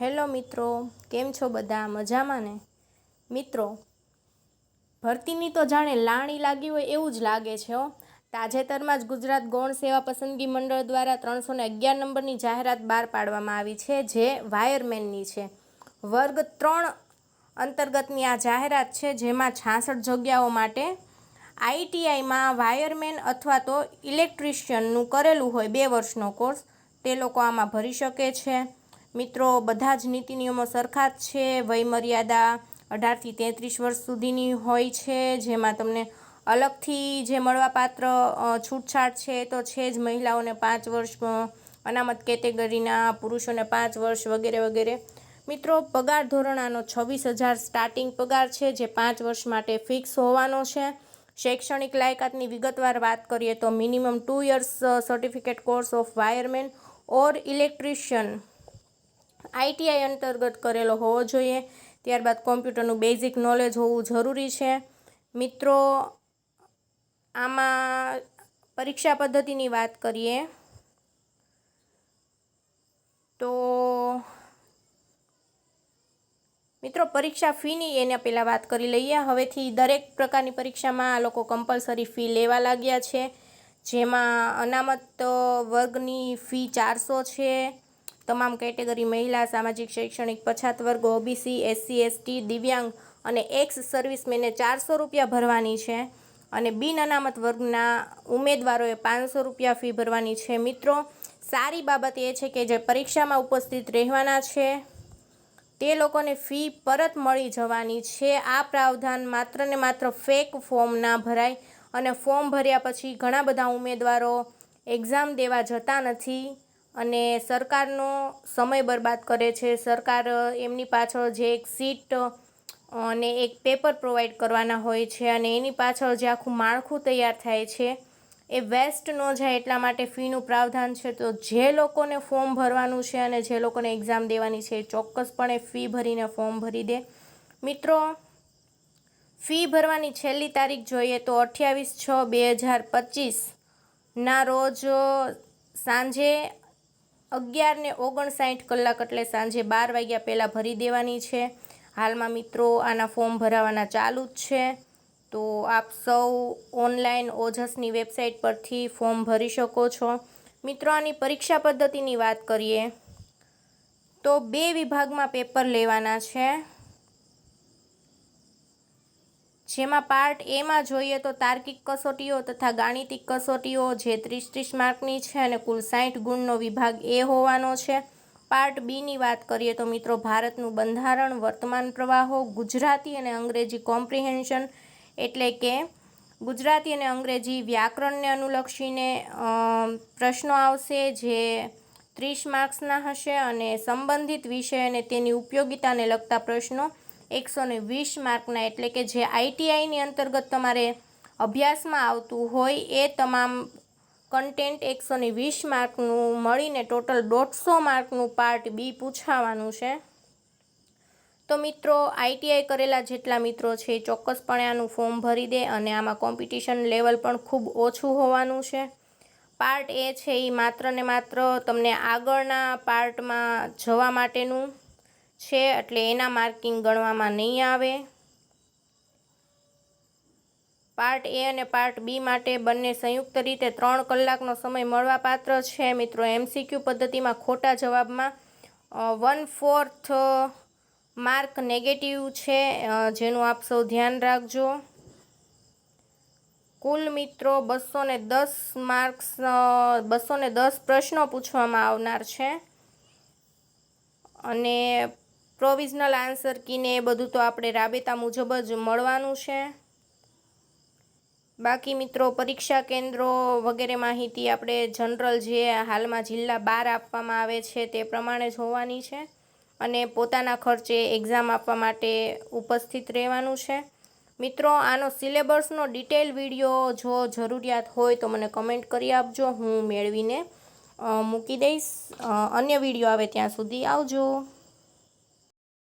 Hello મિત્રો, કેમ છો બધા? મજામાં ને? મિત્રો, ભરતીની તો જાણે લાણી લાગી હોય એવું જ લાગે છે હો. તાજેતરમાં જ ગુજરાત ગૌણ સેવા પસંદગી મંડળ દ્વારા ત્રણસો ને અગિયાર નંબરની જાહેરાત બહાર પાડવામાં આવી છે, જે વાયરમેનની છે. વર્ગ ત્રણ અંતર્ગતની આ જાહેરાત છે, જેમાં છાસઠ જગ્યાઓ માટે આઈટીઆઈમાં વાયરમેન અથવા તો ઇલેક્ટ્રિશિયનનું કરેલું હોય બે વર્ષનો કોર્સ, તે લોકો આમાં ભરી શકે છે. મિત્રો, બધા જ નીતિ નિયમો સરખા જ છે. વયમર્યાદા અઢારથી તેત્રીસ વર્ષ સુધીની હોય છે, જેમાં તમને અલગથી જે મળવાપાત્ર છૂટછાટ છે તો છે જ મહિલાઓને પાંચ વર્ષ અનામત કેટેગરીના, પુરુષોને પાંચ વર્ષ વગેરે વગેરે. મિત્રો, પગાર ધોરણ આનો છવ્વીસ હજાર સ્ટાર્ટિંગ પગાર છે, જે પાંચ વર્ષ માટે ફિક્સ હોવાનો છે. શૈક્ષણિક લાયકાતની વિગતવાર વાત કરીએ તો minimum two years certificate course of wireman or electrician ITI અંતર્ગત કરેલો હોવો જોઈએ. ત્યારબાદ કોમ્પ્યુટરનું બેઝિક નોલેજ હોવું જરૂરી છે. મિત્રો, આમાં પરીક્ષા પદ્ધતિની વાત કરીએ તો મિત્રો, પરીક્ષા ફીની એને પહેલાં વાત કરી લઈએ. હવેથી દરેક પ્રકારની પરીક્ષામાં આ લોકો કમ્પલસરી ફી લેવા લાગ્યા છે. જેમાં અનામત વર્ગની ફી ચારસો છે. તમામ કેટેગરી મહિલા, સામાજિક, શૈક્ષણિક, પછાત વર્ગો ઓબીસી એસસી એસટી દિવ્યાંગ અને એક્સ સર્વિસમેને ચારસો રૂપિયા ભરવાની છે અને બિન અનામત વર્ગના ઉમેદવારોએ પાંચસો રૂપિયા ફી ભરવાની છે. મિત્રો, સારી બાબત એ છે કે જે પરીક્ષામાં ઉપસ્થિત રહેવાના છે, તે લોકોને ફી પરત મળી જવાની છે. આ પ્રાવધાન માત્ર ને માત્ર ફેક ફોર્મ ના ભરાય અને ફોર્મ ભર્યા પછી ઘણા બધા ઉમેદવારો એક્ઝામ દેવા જતા નથી. અને સરકારનો સમય બરબાદ કરે છે. સરકાર એમની પાછળ જે એક સીટ અને એક પેપર પ્રોવાઈડ કરવાના હોય છે અને એની પાછળ જે આખું માળખું તૈયાર થાય છે, એ વેસ્ટ ન જાય એટલા માટે ફીનું પ્રાવધાન છે. તો જે લોકોને ફોર્મ ભરવાનું છે અને જે લોકોને એક્ઝામ દેવાની છે ચોક્કસપણે ફી ભરીને ફોર્મ ભરી દે. મિત્રો, ફી ભરવાની છેલ્લી તારીખ જોઈએ તો અઠ્યાવીસ છ બે હજાર પચીસના રોજ સાંજે અગિયાર ને ઓગણસાઠ કલાક એટલે સાંજે બાર વાગ્યા પહેલાં ભરી દેવાની છે. હાલમાં મિત્રો આના ફોર્મ ભરાવાના ચાલુ જ છે. તો આપ સૌ ઓનલાઈન ઓજસની વેબસાઇટ પરથી ફોર્મ ભરી શકો છો. મિત્રો, આની પરીક્ષા પદ્ધતિની વાત કરીએ તો બે વિભાગમાં પેપર લેવાના છે. જેમાં પાર્ટ એમાં જોઈએ તો તાર્કિક કસોટીઓ તથા ગાણિતિક કસોટીઓ જે ત્રીસ ત્રીસ માર્કની છે અને કુલ સાઠ ગુણનો વિભાગ એ હોવાનો છે. પાર્ટ બીની વાત કરીએ તો મિત્રો ભારતનું બંધારણ, વર્તમાન પ્રવાહો, ગુજરાતી અને અંગ્રેજી કોમ્પ્રિહેન્શન એટલે કે ગુજરાતી અને અંગ્રેજી વ્યાકરણને અનુલક્ષીને પ્રશ્નો આવશે જે ત્રીસ માર્ક્સના હશે અને સંબંધિત વિષય અને તેની ઉપયોગિતાને લગતા પ્રશ્નો એકસો ને વીસ માર્કના એટલે કે જે આઈટીઆઈની અંતર્ગત તમારે અભ્યાસમાં આવતું હોય એ તમામ કન્ટેન્ટ એકસો ને વીસ માર્કનું મળીને ટોટલ દોઢસો માર્કનું પાર્ટ બી પૂછાવાનું છે. તો મિત્રો આઈટીઆઈ કરેલા જેટલા મિત્રો છે એ ચોક્કસપણે આનું ફોર્મ ભરી દે અને આમાં કોમ્પિટિશન લેવલ પણ ખૂબ ઓછું હોવાનું છે. પાર્ટ એ છે એ માત્ર ને માત્ર તમને આગળના પાર્ટમાં જવા માટેનું છે એટલે એના માર્કિંગ ગણવામાં નહીં આવે. પાર્ટ એ અને પાર્ટ બી માટે બંને સંયુક્ત રીતે ત્રણ કલાકનો સમય મળવાપાત્ર છે. મિત્રો એમસીક્યુ પદ્ધતિમાં ખોટા જવાબમાં વન ફોર્થ માર્ક નેગેટિવ છે. જેનું આપ સૌ ધ્યાન રાખજો. કુલ મિત્રો, બસો ને દસ માર્ક્સ બસો ને દસ પ્રશ્નો પૂછવામાં આવનાર છે. અને પ્રોવિઝનલ આન્સર કીને એ બધું તો આપણે રાબેતા મુજબ જ મળવાનું છે. બાકી મિત્રો પરીક્ષા કેન્દ્રો વગેરે માહિતી આપણે જનરલ જે હાલમાં જિલ્લા બાર આપવામાં આવે છે તે પ્રમાણે જ હોવાની છે અને પોતાના ખર્ચે એક્ઝામ આપવા માટે ઉપસ્થિત રહેવાનું છે. મિત્રો આનો સિલેબસનો ડિટેલ વીડિયો જો જરૂરિયાત હોય તો મને કમેન્ટ કરી આપજો, હું મેળવીને મૂકી દઈશ. અન્ય વીડિયો આવે ત્યાં સુધી આવજો.